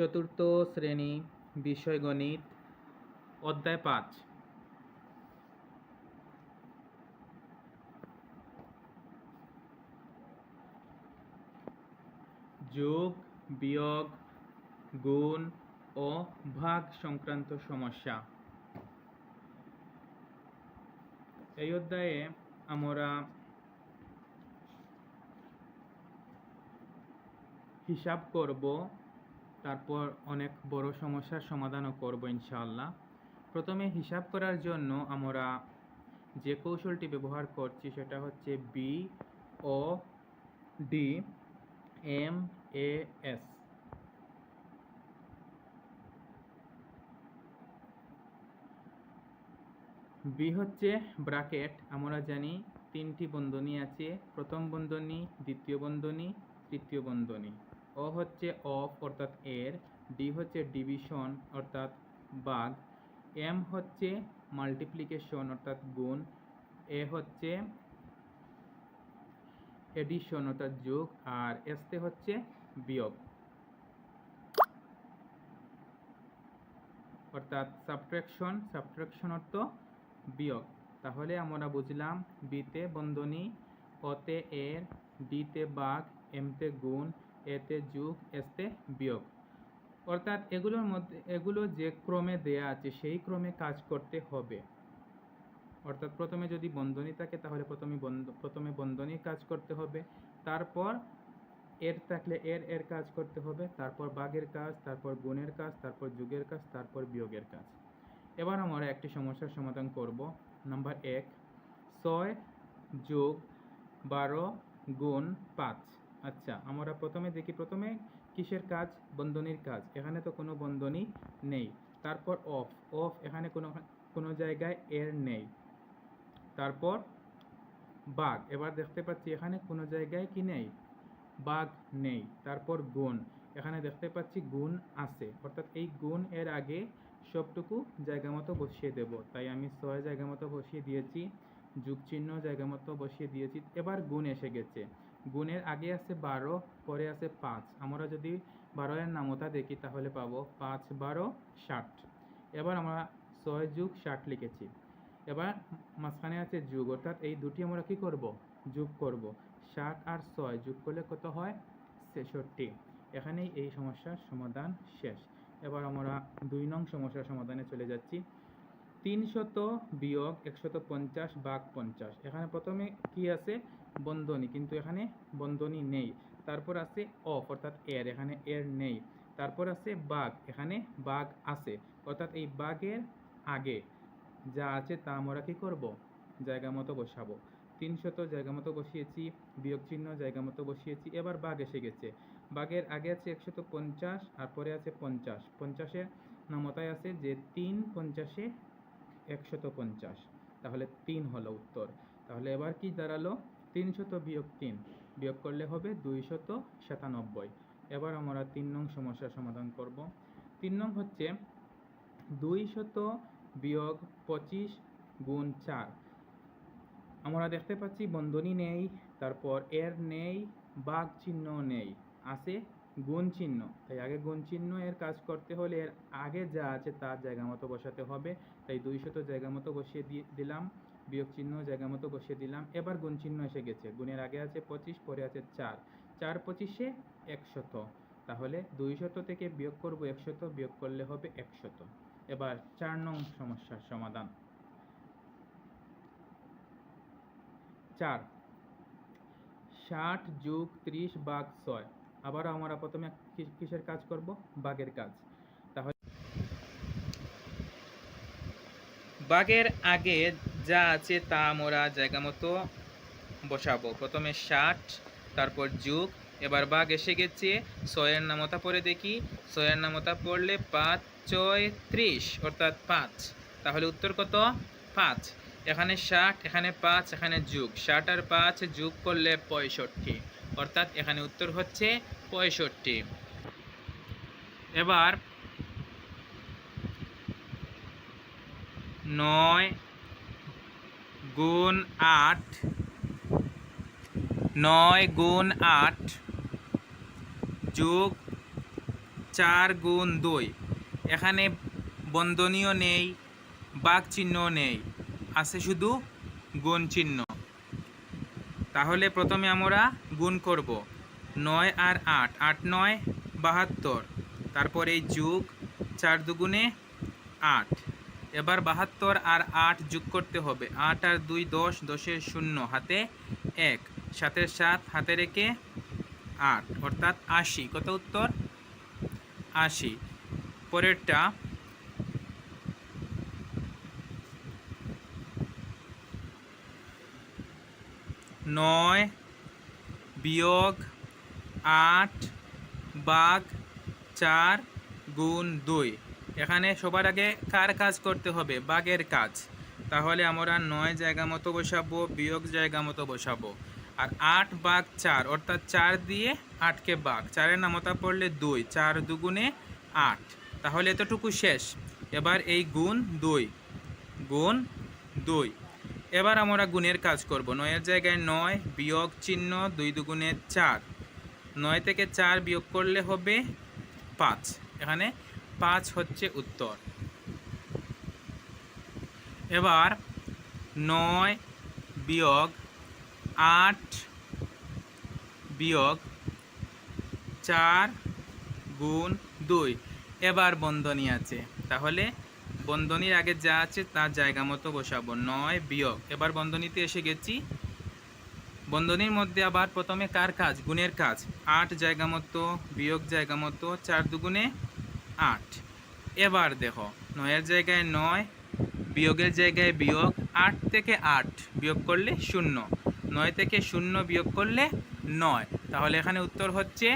চতুর্থ শ্রেণি, বিষয় গণিত, অধ্যায় পাঁচ। যোগ, বিয়োগ, গুণ ও ভাগ সংক্রান্ত সমস্যা। এই অধ্যায়ে আমরা হিসাব করব তারপর অনেক বড় সমস্যার সমাধানও করব ইনশাআল্লাহ। প্রথমে হিসাব করার জন্য আমরা যে কৌশলটি ব্যবহার করছি সেটা হচ্ছে B O D M A S B হচ্ছে ব্রাকেট আমরা জানি তিনটি বন্ধনী আছে। প্রথম বন্ধনী, দ্বিতীয় বন্ধনী, তৃতীয় বন্ধনী। ও হচ্ছে অফ অর্থাৎ এর ডি হচ্ছে ডিভিশন অর্থাৎ বাঘ এম হচ্ছে মাল্টিপ্লিকেশন অর্থাৎ গুণ, এ হচ্ছে এডিশন অর্থাৎ যোগ, আর এসতে হচ্ছে বিয়োগ। অর্থাৎ সাবট্রাকশন সাবট্রাকশন অর্থ বিয়োগ। তাহলে আমরা বুঝলাম বিতে বন্ধনী ওতে এর ডিতে বাঘ এমতে গুণ এতে যুগ, এসতে বিয়োগ। অর্থাৎ এগুলোর মধ্যে, এগুলো যে ক্রমে দেয়া আছে, সেই ক্রমে কাজ করতে হবে। অর্থাৎ প্রথমে যদি বন্ধনী থাকে, তাহলে প্রথমে বন্ধ, প্রথমে বন্ধনীর কাজ করতে হবে। তারপর এর থাকলে এর এর কাজ করতে হবে। তারপর বাঘের কাজ, তারপর গুণের কাজ, তারপর যুগের কাজ, তারপর বিয়োগের কাজ। এবার আমরা একটি সমস্যার সমাধান করব। নাম্বার এক, ছয় যোগ বারো গুণ পাঁচ। আচ্ছা আমরা প্রথমে দেখি, প্রথমে কিসের কাজ? বন্ধনীর কাজ। এখানে তো কোনো বন্ধনী নেই। তারপর অফ অফ এখানে কোনো কোনো জায়গায় এর নেই। তারপর বাঘ। এবার দেখতে পাচ্ছি এখানে কোনো জায়গায় কি নেই? বাঘ নেই। তারপর গুণ। এখানে দেখতে পাচ্ছি গুণ আছে। অর্থাৎ এই গুণ এর আগে সবটুকু জায়গা মতো বসিয়ে দেব। তাই আমি ছয় জায়গা মতো বসিয়ে দিয়েছি যুগ চিহ্ন জায়গা মতো বসিয়ে দিয়েছি। এবার গুণ এসে গেছে। গুণের আগে আছে বারো, পরে আছে পাঁচ। আমরা যদি বারো এর নামতা দেখি, তাহলে পাবো পাঁচ, বারো, ষাট। এবার আমরা ছয় যুগ ষাট লিখেছি। এবার মাঝখানে আছে যুগ। অর্থাৎ এই দুটি আমরা কি করব? যোগ করব। ষাট আর ছয় যোগ করলে কত হয়? ছেষট্টি। এখানেই এই সমস্যার সমাধান শেষ। এবার আমরা দুই নং সমস্যার সমাধানে চলে যাচ্ছি। তিনশত বিয়োগ একশত পঞ্চাশ বাঘ পঞ্চাশ। এখানে প্রথমে কি আছে? বন্ধনী, কিন্তু এখানে বন্ধনী নেই। তারপর আছে অফ, অর্থাৎ এর, এখানে এর নেই। তারপর আছে বাঘ, এখানে বাঘ আছে। অর্থাৎ এই বাঘের আগে যা আছে তা আমরা কি করব? জায়গা মতো বসাবো। তিনশত জায়গা মতো বসিয়েছি, বিয়োগ চিহ্ন জায়গা মতো বসিয়েছি, এবার বাঘ এসে গেছে। বাঘের আগে আছে একশত পঞ্চাশ, আর পরে আছে পঞ্চাশ। পঞ্চাশের নামতায় আছে যে তিন পঞ্চাশে একশত পঞ্চাশ। তাহলে তিন হলো উত্তর। তাহলে এবার কি দাঁড়াল? তিনশত বিয়োগ তিন, বিয়োগ করলে হবে দুইশত সাতানব্বই। এবার আমরা তিন নং সমস্যার সমাধান করব। তিন নং হচ্ছে দুইশত বিয়োগ পঁচিশ গুণ চার। আমরা দেখতে পাচ্ছি বন্ধনী নেই, তারপর এর নেই বাঘ চিহ্ন নেই, আছে গুণ চিহ্ন। তাই আগে গুণ চিহ্ন এর কাজ করতে হলে এর আগে যা আছে তার জায়গা মতো বসাতে হবে। তাই দুইশত জায়গা মতো বসিয়ে দিলাম। বিয়োগ চিহ্ন জায়গা মতো বসিয়ে দিলাম। এবার গুণ চিহ্ন এসে গেছে। গুণের আগে আছে পঁচিশ, পরে আছে চার। চার পঁচিশে একশত। তাহলে দুইশত থেকে বিয়োগ করব একশত, বিয়োগ করলে হবে একশত। এবার চার নং সমস্যার সমাধান। চার। ষাট যোগ ত্রিশ বাঘ ছয়। আবার আমরা প্রথমে কিসের কাজ করব? বাঘের কাজ। তাহলে বাঘের আগে যা আছে তা আমরা জায়গা মতো বসাবো। প্রথমে ষাট, তারপর যুগ। এবার বাঘ এসে গেছে, ছয়ের নামতা পরে দেখি। ছয়ের নামতা পড়লে পাঁচ, ছয়, ত্রিশ, অর্থাৎ পাঁচ। তাহলে উত্তর কত? পাঁচ। এখানে ষাট, এখানে পাঁচ, এখানে যুগ। ষাট আর পাঁচ যুগ করলে পঁয়ষট্টি। অর্থাৎ এখানে উত্তর হচ্ছে পঁয়ষট্টি। এবার নয় গুণ আট, নয় গুণ আট যোগ চার গুণ দুই। এখানে বন্ধনীয় নেই বাঘ চিহ্ন নেই, আছে শুধু গুণ চিহ্ন। তাহলে প্রথমে আমরা গুণ করব, নয় আর আট আট নয় বাহাত্তর, তারপরে যুগ চার দুগুণে আট। এবার বাহাত্তর আর আট যোগ করতে হবে। আট আর দুই দশ, দশের শূন্য, হাতে এক, সাতের সাত, হাতে রেখে আট, অর্থাৎ আশি। কত উত্তর? আশি। পরেরটা, নয় বিয়োগ আট বাঘ চার গুণ দুই। এখানে সবার আগে কার কাজ করতে হবে? বাঘের কাজ। তাহলে আমরা নয় জায়গা মতো বসাবো, বিয়োগ জায়গা মতো বসাবো। আর আট বাঘ চার, অর্থাৎ চার দিয়ে আটকে বাঘ। চারের নামতা পড়লে দুই, চার দুগুণে আট। তাহলে এতটুকু শেষ। এবার এই গুণ দুই। গুণ দুই। এবার আমরা গুণের কাজ করব। নয়ের জায়গায় নয়, বিয়োগ চিহ্ন দুই দুগুণে চার। নয় থেকে চার বিয়োগ করলে হবে পাঁচ। এখানে পাঁচ হচ্ছে উত্তর। এবার নয় বিয়োগ আট বিয়োগ চার গুণ দুই। এবার বন্ধনী আছে। তাহলে বন্ধনীর আগে যা আছে তার জায়গা মতো বসাবো। নয় বিয়োগ। এবার বন্ধনীতে এসে গেছি। বন্ধনীর মধ্যে আবার প্রথমে কার কাজ? গুণের কাজ। আট জায়গা মতো, বিয়োগ জায়গা মতো, চার দুগুণে আট। এবার দেখো, নয়ের জায়গায় নয়, বিয়োগের জায়গায় বিয়োগ আট থেকে আট, বিয়োগ করলে শূন্য। নয় থেকে শূন্য বিয়োগ করলে নয়। তাহলে এখানে উত্তর হচ্ছে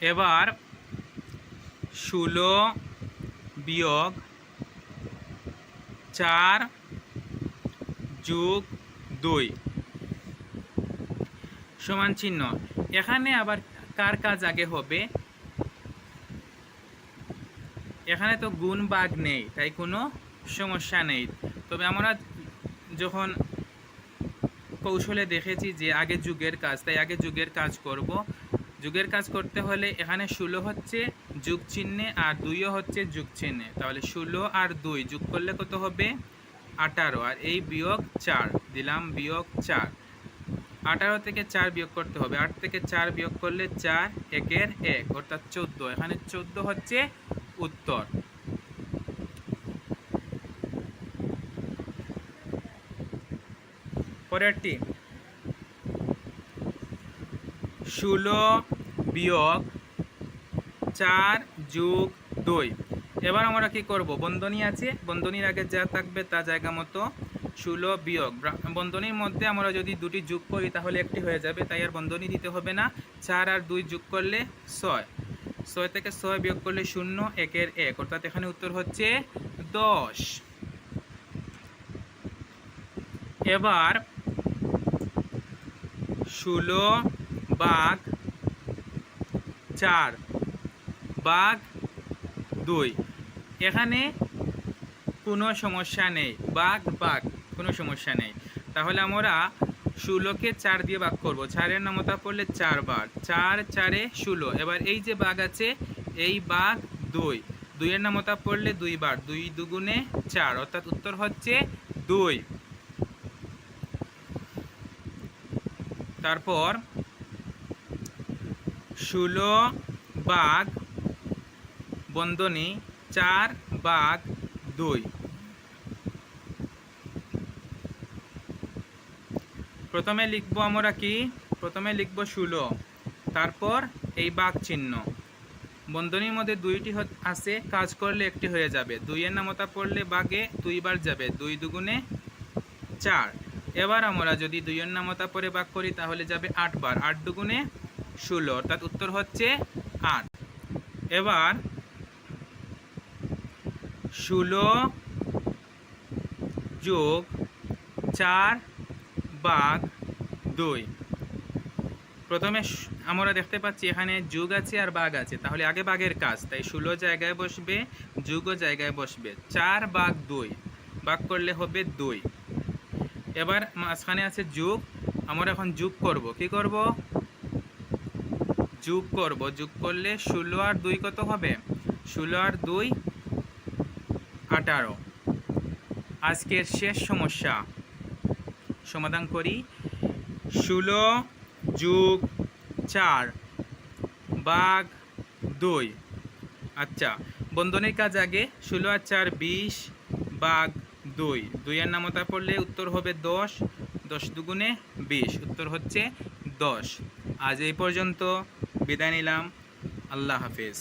এবার ষোলো বিয়োগ চার যোগ দুই। সমান চিহ্ন। এখানে আবার কার কাজ আগে হবে? এখানে তো গুণ বাগ নেই, তাই কোনো সমস্যা নেই। তবে আমরা যখন কৌশলে দেখেছি যে আগে যুগের কাজ, তাই আগে যুগের কাজ করব। যুগের কাজ করতে হলে এখানে ষোলো হচ্ছে যুগ চিহ্নে আর দুইও হচ্ছে যুগ চিহ্নে। তাহলে ষোলো আর দুই, যোগ করলে কত হবে? আঠারো। আর এই বিয়োগ চার, দিলাম বিয়োগ চার। আঠারো থেকে চার বিয়োগ করতে হবে। আট থেকে চার বিয়োগ করলে চার, একের এক, অর্থাৎ চোদ্দ। এখানে চোদ্দ হচ্ছে উত্তর। পরেরটি ষোলো বিয়োগ চার যোগ দুই। এবার আমরা কি করব? বন্ধনী আছে। বন্ধনীর আগে যা থাকবে তা জায়গা মতো ষোলো বিয়োগ। বন্ধনীর মধ্যে আমরা যদি দুটি যোগ করি তাহলে একটি হয়ে যাবে, তাই আর বন্ধনী দিতে হবে না। চার আর দুই যোগ করলে ছয়। ছয় থেকে ছয় বিয়োগ করলে শূন্য, একের এক। অর্থাৎ এখানে উত্তর হচ্ছে দশ। এবার ষোলো বাঘ চার, বাঘ দুই। এখানে কোনো সমস্যা নেই। বাঘ বাঘ। কোনো সমস্যা নেই। তাহলে আমরা ষোলোকে চার দিয়ে ভাগ করব। চারের নামতা পড়লে চার বার চার, চারে ষোলো। এবার এই যে বাঘ আছে, এই বাঘ দুই। দুইয়ের নামতা পড়লে দুই বার দুই দুগুণে চার, অর্থাৎ উত্তর হচ্ছে দুই। তারপর ষোলো বাঘ বন্ধনী, চার বাঘ দুই। প্রথমে লিখব আমরা কি? প্রথমে লিখব ষোলো। তারপর এই বাঘ চিহ্ন। বন্ধনীর মধ্যে দুইটি আছে, কাজ করলে একটি হয়ে যাবে। দুইয়ের নামতা পড়লে বাঘে দুইবার যাবে, দুই দুগুণে চার। এবার আমরা যদি দুইয়ের নামতা পরে ভাগ করি, তাহলে যাবে আটবার আট দুগুণে ষোলো, অর্থাৎ উত্তর হচ্ছে আট। এবার ষোলো যোগ চার বাঘ দুই। প্রথমে আমরা দেখতে পাচ্ছি এখানে যুগ আছে আর বাঘ আছে। তাহলে আগে বাঘের কাজ, তাই ষোলো জায়গায় বসবে, যুগও জায়গায় বসবে। চার বাঘ দুই, বাঘ করলে হবে দুই। এবার মাঝখানে আছে যুগ, আমরা এখন যুগ করব। কি করব? যোগ করব। যোগ করলে ষোলো আর দুই কত হবে? ষোলো আর দুই, আঠারো। আজকের শেষ সমস্যা। সমাধান করি। ষোলো যোগ চার, বাঘ দুই। আচ্ছা বন্ধনের কাজ আগে। ষোলো আর চার বিশ, বাঘ দুই। দুইয়ের নামতা পড়লে উত্তর হবে দশ। দশ দুগুণে বিশ, উত্তর হচ্ছে দশ। আজ এই পর্যন্ত বিদায় নিলাম। আল্লাহ হাফেজ।